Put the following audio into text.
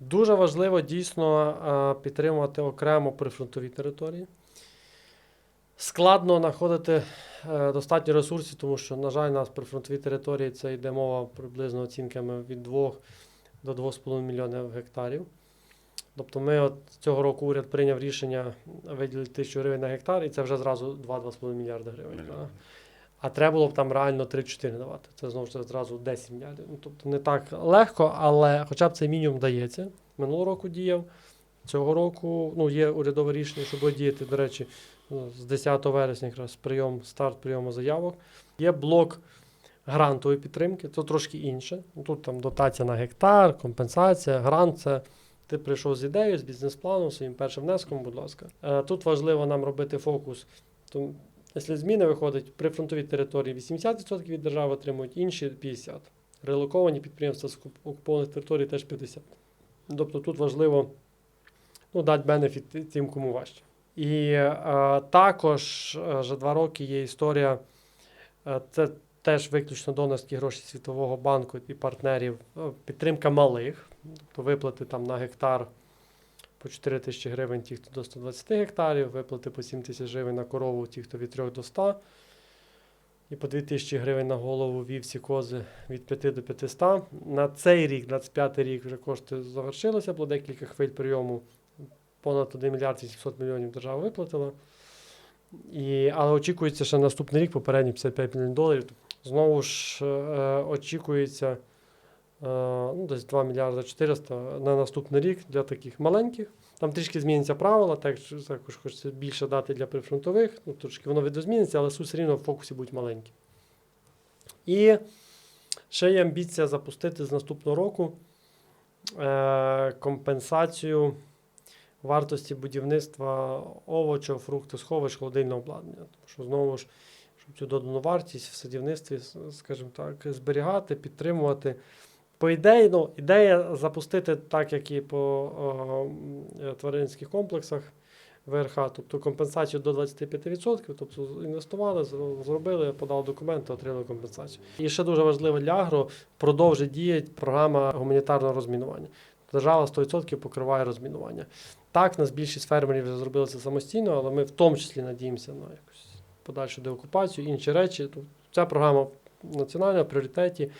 Дуже важливо дійсно е, підтримувати окремо прифронтові території. Складно знаходити е, достатньо ресурсів, тому що, на жаль, у нас прифронтові території це йде мова приблизно оцінками від 2 до 2,5 мільйонів гектарів. Тобто ми от цього року уряд прийняв рішення виділити тисячу гривень на гектар, і це вже зразу 2-2,5 мільярда гривень. Мільйон. А треба було б там реально 3-4 давати. Це знову ж таки зразу 10 мільярдів. Ну, тобто не так легко, але хоча б цей мінімум дається. Минулого року діяв. Цього року ну, є урядове рішення, що буде діяти, до речі, ну, з 10 вересня якраз прийом, старт прийому заявок. Є блок грантової підтримки, це трошки інше. Ну, Тут там дотація на гектар, компенсація, грант це ти прийшов з ідеєю, з бізнес-планом, своїм першим внеском, будь ласка. Е, Тут важливо нам робити фокус. Якщо зміни виходить, при фронтовій території 80% від держави отримують, інші 50%. Релоковані підприємства з окупованих територій теж 50%. Тобто тут важливо ну, дати бенефіт тим, кому важче. І е, також вже два роки є історія, е, це теж виключно донорські гроші Світового банку і партнерів, е, підтримка малих, тобто виплати там на гектар по 4 тисячі гривень ті, хто до 120 гектарів, виплати по 7 тисяч гривень на корову, ті, хто від 3 до 100, і по 2 тисячі гривень на голову вівці кози від 5 до 500. На цей рік, 25 рік, вже кошти завершилися, було декілька хвиль прийому. Понад 1 мільярд 800 мільйонів держава виплатила. І, але очікується, що наступний рік попередні 55 мільйонів доларів. Знову ж е, очікується е, ну, десь 2 мільярди 400 на наступний рік для таких маленьких. Там трішки зміняться правила, так, також хочеться більше дати для прифронтових. Ну, трошки воно видозміниться, але все рівно в фокусі будуть маленькі. І ще є амбіція запустити з наступного року е, компенсацію вартості будівництва овочів, фруктів, сховищ, холодильного обладнання. Тому що знову ж, щоб цю додану вартість в садівництві, скажімо так, зберігати, підтримувати. По ідеї, ну, ідея запустити так, як і по о, тваринських комплексах ВРХ, тобто компенсацію до 25%, тобто інвестували, зробили, подали документи, отримали компенсацію. І ще дуже важливо для агро продовжить діяти програма гуманітарного розмінування. Держава 100% покриває розмінування. Так, нас більшість фермерів вже зробили це самостійно, але ми в тому числі надіємося на якусь подальшу деокупацію, інші речі. Тут ця програма національна в пріоритеті.